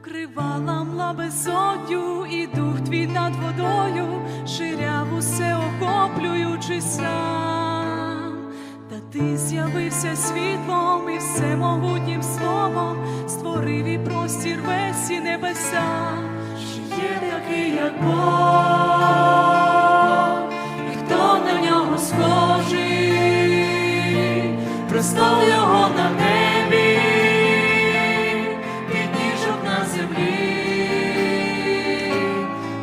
Вкривала мла і дух твій над водою, ширяв усе охоплюючи сам. Та ти з'явився світлом і всемогутнім словом, створив і простір весь і небеса. Чи є такий, як Бог, і хто на нього схожий, престол його на небі від ніжок на землі,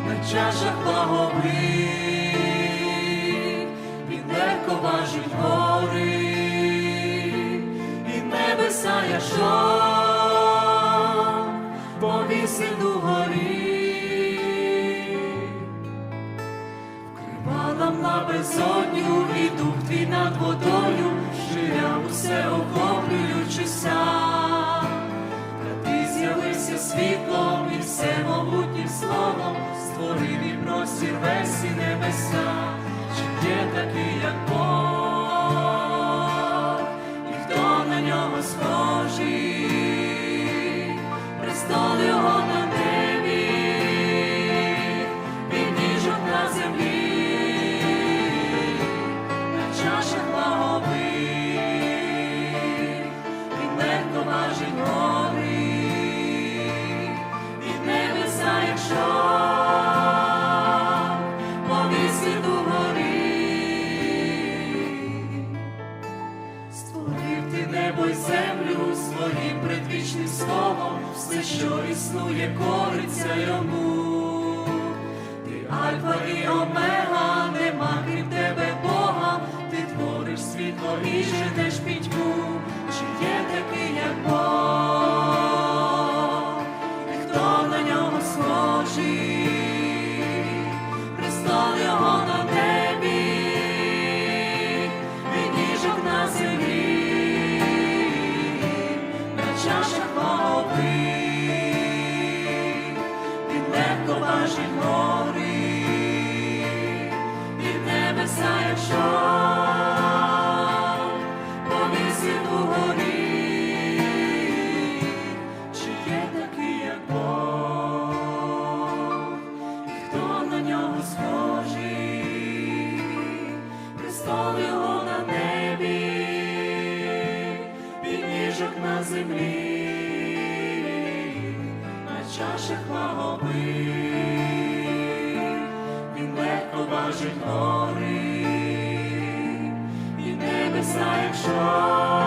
на чашах благових, він легко важить яшов, повісив горі. Вкривала мла безодню, і дух твій над водою, ширяв усе охоплюючи сам. Та ти з'явився світлом і всемогутнім словом, створив і простір весь небеса, чи є такий, як Бог, і на престол на небі, від ніжок на землі, на чашах благових, він легко важить гори, від небеса, якщо предвічним словом, все, що існує, кориться йому. Ти альфа і омега, землі, на чашах благових, він легко важить гори, і небеса, якщо